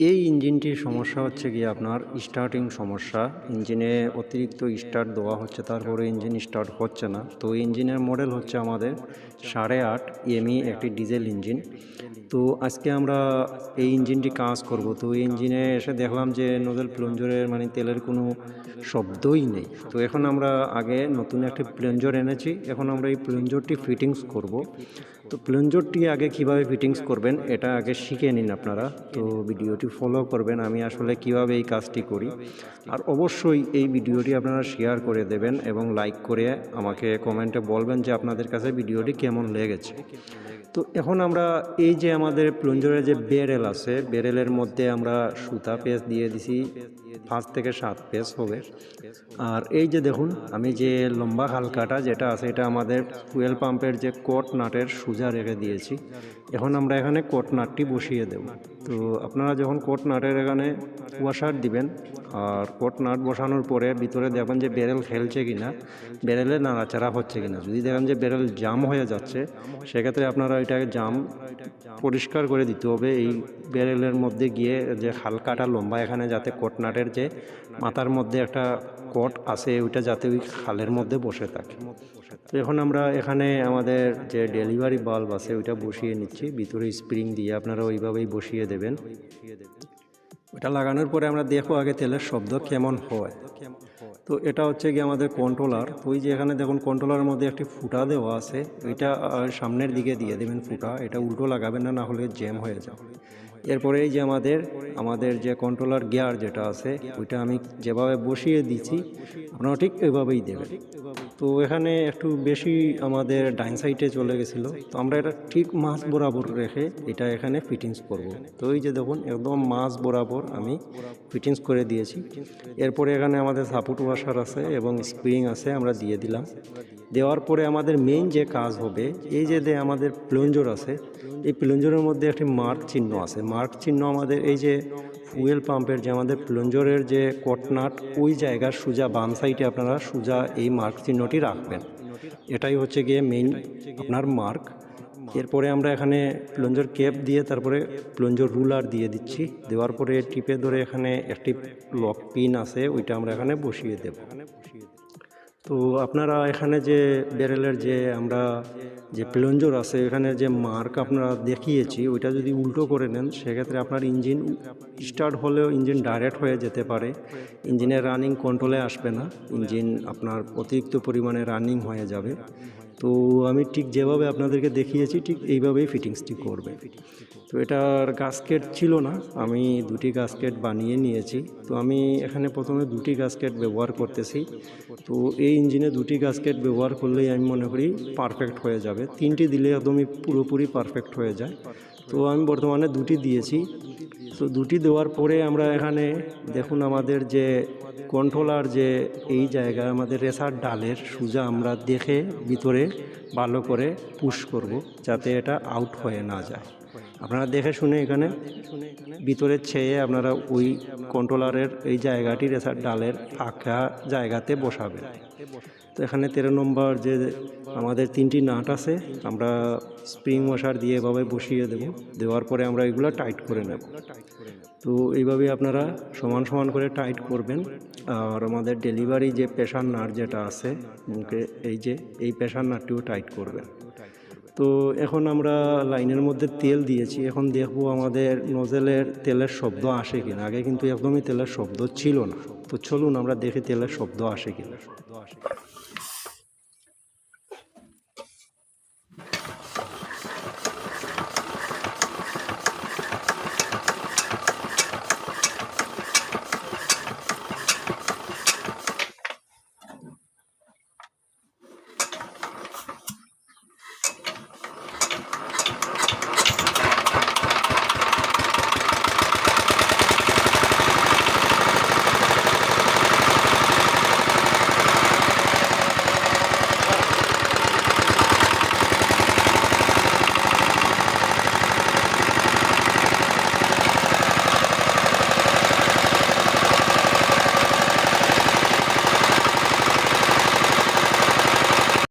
এই ইঞ্জিনটির সমস্যা হচ্ছে কি আপনার স্টার্টিং সমস্যা। ইঞ্জিনে অতিরিক্ত স্টার্ট দেওয়া হচ্ছে, তারপরে ইঞ্জিন স্টার্ট হচ্ছে না। তো ইঞ্জিনের মডেল হচ্ছে আমাদের সাড়ে আট এমই একটি ডিজেল ইঞ্জিন তো আজকে আমরা এই ইঞ্জিনটি কাজ করব। তো এই ইঞ্জিনে এসে দেখলাম যে নোজেল প্লঞ্জরের মানে তেলের কোনো শব্দই নেই। তো এখন আমরা আগে নতুন একটি প্লঞ্জর এনেছি। এখন আমরা এই প্লঞ্জরটি ফিটিংস করব। তো প্লঞ্জরটি আগে কীভাবে ফিটিংস করবেন এটা আগে শিখে নিন আপনারা। তো ভিডিওটি ফলো করবেন। আমি আসলে কীভাবে এই কাজটি করি। আর অবশ্যই এই ভিডিওটি আপনারা শেয়ার করে দেবেন এবং লাইক করে আমাকে কমেন্টে বলবেন যে আপনাদের কাছে ভিডিওটি কেমন লেগেছে। তো এখন আমরা এই যে আমাদের প্লঞ্জরের যে বেরেল আছে, বেরেলের মধ্যে আমরা সুতা পেস দিয়ে দিছি, পাঁচ থেকে সাত পেস হবে। আর এই যে দেখুন, আমি যে লম্বা হালকাটা যেটা আছে, এটা আমাদের ফুয়েল পাম্পের যে কোট নাটের সোজা রেখে দিয়েছি। এখন আমরা এখানে কোট নাটটি বসিয়ে দেব। তো আপনারা যখন কোট নাটের এখানে ওয়াশার দিবেন, আর কোট নাট বসানোর পরে ভিতরে দেখবেন যে বেরেল খেলছে কিনা, বেরেলে নাড়াচাড়া হচ্ছে কিনা। যদি দেখেন যে বেরেল জাম হয়ে যাচ্ছে, সেক্ষেত্রে আপনারা এটাকে জাম পরিষ্কার করে দিতে হবে। এই বেরেলের মধ্যে গিয়ে যে হালকাটা লম্বা এখানে যাতে কোট নাটের যে মাথার মধ্যে একটা কোট আছে, ওইটা যাতে ওই খালের মধ্যে বসে থাকে। তো এখন আমরা এখানে আমাদের যে ডেলিভারি বাল্ব আছে, ওইটা বসিয়ে নিচ্ছি। ভিতরে স্প্রিং দিয়ে আপনারা ওইভাবেই বসিয়ে দেবেন। ওটা লাগানোর পরে আমরা দেখো আগে তেলের শব্দ কেমন হয়। তো এটা হচ্ছে গিয়ে আমাদের কন্ট্রোলার তো ওই যে এখানে দেখুন কন্ট্রোলারের মধ্যে একটি ফুটা দেওয়া আছে। আহ, সামনের দিকে দিয়ে দেবেন ফুটা। এটা উল্টো লাগাবেন না না হলে জ্যাম হয়ে যাবে। এরপরে এই যে আমাদের আমাদের যে কন্ট্রোলার গিয়ার যেটা আছে ওইটা আমি যেভাবে বসিয়ে দিচ্ছি আপনারা ঠিক এভাবেই দেবেন তো এখানে একটু বেশি আমাদের ডাইন সাইডে চলে গেছিল। তো আমরা এটা ঠিক মাছ বরাবর রেখে এটা এখানে ফিটিংস করব। তো এই যে দেখুন একদম মাছ বরাবর আমি ফিটিংস করে দিয়েছি। এরপরে এখানে আমাদের সাপোর্ট ওয়াশার আছে এবং স্প্রিং আছে, আমরা দিয়ে দিলাম। দেওয়ার পরে আমাদের মেইন যে কাজ হবে, এই যে যে আমাদের প্লঞ্জর আছে, এই প্লঞ্জরের মধ্যে একটি মার্ক চিহ্ন আছে। মার্ক চিহ্ন আমাদের এই যে ফুয়েল পাম্পের যে আমাদের প্লঞ্জরের যে কটনাট, ওই জায়গার সোজা বাম সাইডে আপনারা সোজা এই মার্ক চিহ্নটি রাখবেন। এটাই হচ্ছে গিয়ে মেইন আপনার মার্ক এরপরে আমরা এখানে প্লঞ্জর ক্যাপ দিয়ে তারপরে প্লঞ্জর রুলার দিয়ে দিচ্ছি। দেওয়ার পরে টিপে ধরে এখানে একটি লক পিন আছে, ওইটা আমরা এখানে বসিয়ে দেব। তো আপনারা এখানে যে ব্যারেলের যে আমরা যে প্লঞ্জর আছে, এখানে যে মার্ক আপনারা দেখিয়েছি, ওইটা যদি উল্টো করে নেন, সেক্ষেত্রে আপনার ইঞ্জিন স্টার্ট হলেও ইঞ্জিন ডাইরেক্ট হয়ে যেতে পারে। ইঞ্জিনের রানিং কন্ট্রোলে আসবে না। ইঞ্জিন আপনার অতিরিক্ত পরিমাণে রানিং হয়ে যাবে। তো আমি ঠিক যেভাবে আপনাদেরকে দেখিয়েছি, ঠিক এইভাবেই ফিটিংসটি করবে। তো এটার গাস্কেট ছিল না, আমি দুটি গাস্কেট বানিয়ে নিয়েছি। তো আমি এখানে প্রথমে দুটি গাস্কেট ব্যবহার করতেছি। তো এই ইঞ্জিনে দুটি গাস্কেট ব্যবহার করলেই আমি মনে করি পারফেক্ট হয়ে যাবে। তিনটি দিলে একদমই পুরোপুরি পারফেক্ট হয়ে যায়। তো আমি বর্তমানে দুটি দিয়েছি। তো দুটি দেওয়ার পরে আমরা এখানে দেখুন আমাদের যে কন্ট্রোলার যে এই জায়গায় আমাদের রেসার ডালের সুজা আমরা দেখে ভিতরে ভালো করে পুশ করব যাতে এটা আউট হয়ে না যায়। আপনারা দেখে শুনে এখানে ভিতরে ছেয়ে আপনারা ওই কন্ট্রোলারের এই জায়গাটি রেসার ডালের ফাঁকা জায়গাতে বসাবেন। তো এখানে তেরো নম্বর যে আমাদের তিনটি নাট আছে, আমরা স্প্রিং ওয়াশার দিয়ে এভাবে বসিয়ে দেব। দেওয়ার পরে আমরা এগুলো টাইট করে নেব। তো এইভাবে আপনারা সমান সমান করে টাইট করবেন। আর আমাদের ডেলিভারি যে প্রেশার নাট যেটা আছে, মুখে এই যে, এই প্রেশার নাটটিও টাইট করবেন। তো এখন আমরা লাইনের মধ্যে তেল দিয়েছি। এখন দেখব আমাদের নজেলের তেলের শব্দ আসে কিনা। আগে কিন্তু একদমই তেলের শব্দ ছিল না। তো চলুন আমরা দেখি তেলের শব্দ আসে কিনা। শব্দ আসে